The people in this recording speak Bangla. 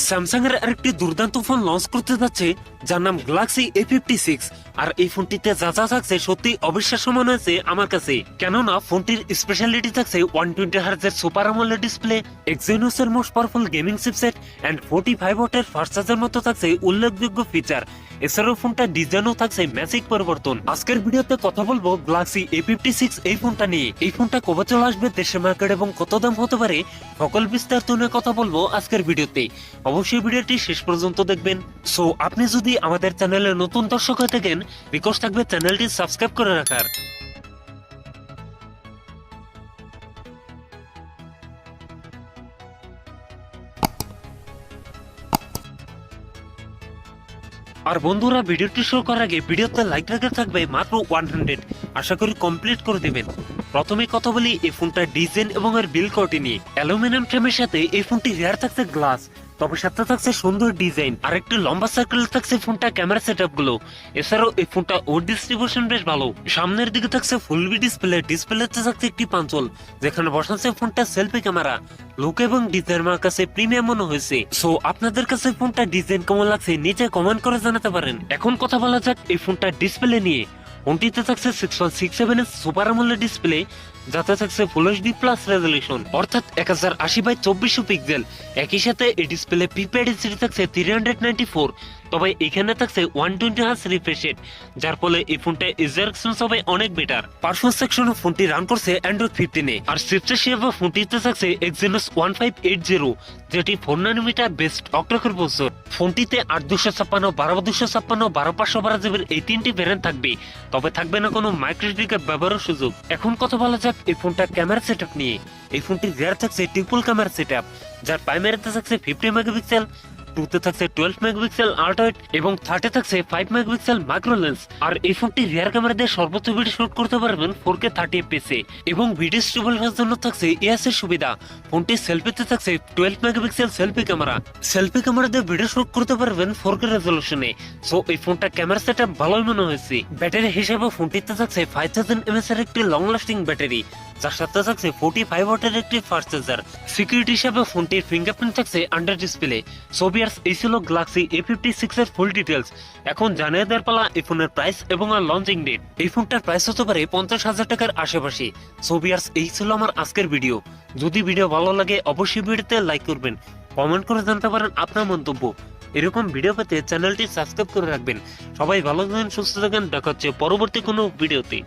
স্যামসাং এর আরেকটি দুর্দান্ত ফোন লঞ্চ করতে যাচ্ছে যার নাম গ্যালাক্সি এ ফিফটি সিক্স আর এই ফোনটিতে যা যা থাকছে সত্যি অবিশ্বাস্য মনে হয়েছে আমার কাছে। কেননা, ফোনটির স্পেশালিটি থাকছে ওয়ান টোয়েন্টি হার্জের সুপার আমলে ডিসপ্লে এক্সেনোস এর most powerful gaming chipset and forty five ওয়াটের ফাস্ট চার্জের মতো থাকছে উল্লেখযোগ্য ফিচার এছাড়াও ফোনটা ডিজাইনও থাকছে ম্যাজিক পরিবর্তন। আজকের ভিডিওতে কথা বলব গ্যালাক্সি এ ফিফটি সিক্স এই ফোনটা নিয়ে। এই ফোনটা কবে চলে আসবে দেশের মার্কেট এবং কত দাম হতে পারে, সকল বিস্তারিত নিয়ে কথা বলব আজকের ভিডিওতে। অবশ্যই ভিডিওটি শেষ পর্যন্ত দেখবেন। সো আপনি যদি আমাদের চ্যানেলে নতুন দর্শক হয়ে থাকেন রিকোয়েস্ট থাকবে চ্যানেলটি সাবস্ক্রাইব করে রাখার। আর বন্ধুরা, ভিডিওটি শুরু করার আগে ভিডিওতে লাইক রাখা থাকবে মাত্র ওয়ান হান্ড্রেড। আশা করি কমপ্লিট করে দেবেন। প্রথমে কথা বলি এই ফোনটার ডিজাইন এবং এর বিল কোয়ালিটি নিয়ে। অ্যালুমিনিয়াম ফ্রেমের সাথে এই ফোনটি রেয়ার থাকছে গ্লাস তবে সাথে থাকছে সুন্দর ডিজাইন, আর একটি লম্বা সার্কেল থাকছে ফোনটা ক্যামেরা সেটআপগুলো। এছাড়াও এই ফোনটা ওর ডিস্ট্রিবিউশন বেশ ভালো। সামনের দিকে থাকছে ফুল বি ডিসপ্লে ডিসপ্লেতে থাকছে একটি পাঞ্চল, যেখানে বসাচ্ছে ফোনটা সেলফি ক্যামেরা লুক এবং ডিজাইন আমার কাছে প্রিমিয়াম মনে হয়েছে। সো আপনাদের কাছে ফোনটা ডিজাইন কেমন লাগছে, নিচে কমেন্ট করে জানাতে পারেন। এখন কথা বলা যাক এই ফোনটা ডিসপ্লে নিয়ে। ফোনটিতে থাকছে six one six seven super আমলের ডিসপ্লে যাতে থাকছে ফুল এইচডি প্লাস রেজলিউশন অর্থাৎ এক হাজার আশি বাই চব্বিশশো পিক্সেল একই সাথে এই ডিসপ্লে প্রিপেড এসিডি থাকছে থ্রি হান্ড্রেড নাইনটি ফোর তবে এখানে থাকছে one twenty hertz refresh rate যার ফলে এই ফোনটা ইউজার এক্সপিরিয়েন্স হবে, অনেক বেটার পারফরমেন্স সেকশনে ফোনটি রান করছে অ্যান্ড্রয়েড ফিফটিনে আর সিস্টেম হিসেবে ফোনটিতে থাকছে Exynos one five eight zero যেটি four nanometer based octacore processor ফোনটিতে আট দুশো ছাপ্পান্ন, বারো দুশো ছাপ্পান্ন, বারো পাঁচশো বারো জিবির এই তিনটি ভ্যারিয়েন্ট থাকবে। তবে থাকবে না কোনো মাইক্রোস্টিকের ব্যবহারের সুযোগ। এখন কথা বলা যাক এই ফোনটার ক্যামেরা সেট নিয়ে। এই ফোনটি রেয়ার থাকছে ট্রিপল ক্যামেরা সেট যার প্রাইমারিতে থাকছে ফিফটি মেগাপিক্সেল টুতে থাকছে টুয়েলভ মেগাপিক্সেল আল্ট্রাইট এবং থাকছে ফাইভ মেগাপিক্সেল মাইক্রো লেন্স আর এই ফোনটি রিয়ার ক্যামেরা দিয়ে সর্বোচ্চ ভিডিও শুট করতে পারবেন ফোর কে থার্টি এবং ভিডিও জন্য থাকছে সুবিধা। ফোনটি সেলফিতে থাকছে twelve megapixel selfie camera selfie camera দিয়ে ভিডিও শুট করতে পারবেন ফোর কে রেজলিউশনে সো এই ফোনটা ক্যামেরা সেটা ভালোই মনে হয়েছে। ব্যাটারি হিসেবে ফোনটিতে থাকছে ফাইভ থাউজেন্ড এমএস এর একটি লং লাস্টিং ব্যাটারি যার সাথে থাকছে ফোর্টি ফাইভ ওয়াটের একটি ফাস্ট চার্জার সিকিউরিটি হিসাবে ফোনটির ফিঙ্গারপ্রিন্ট থাকছে আন্ডার ডিসপ্লে সোভিয়ার্স এই ছিল গ্যালাক্সি এ ফিফটি সিক্স এর ফুল ডিটেলস এখন জানিয়ে দেওয়ার পালা এই ফোনের প্রাইস এবং আর লঞ্চিং ডেট এই ফোনটার প্রাইস হতে পারে পঞ্চাশ হাজার টাকার আশেপাশে। সোভিয়ার্স এই ছিল আমার আজকের ভিডিও যদি ভিডিও ভালো লাগে, অবশ্যই ভিডিওতে লাইক করবেন। কমেন্ট করে জানতে পারেন আপনার মন্তব্য। এরকম ভিডিও পেতে চ্যানেলটি সাবস্ক্রাইব করে রাখবেন। সবাই ভালো থাকেন, সুস্থ থাকেন। দেখা হচ্ছে পরবর্তী কোনো ভিডিওতে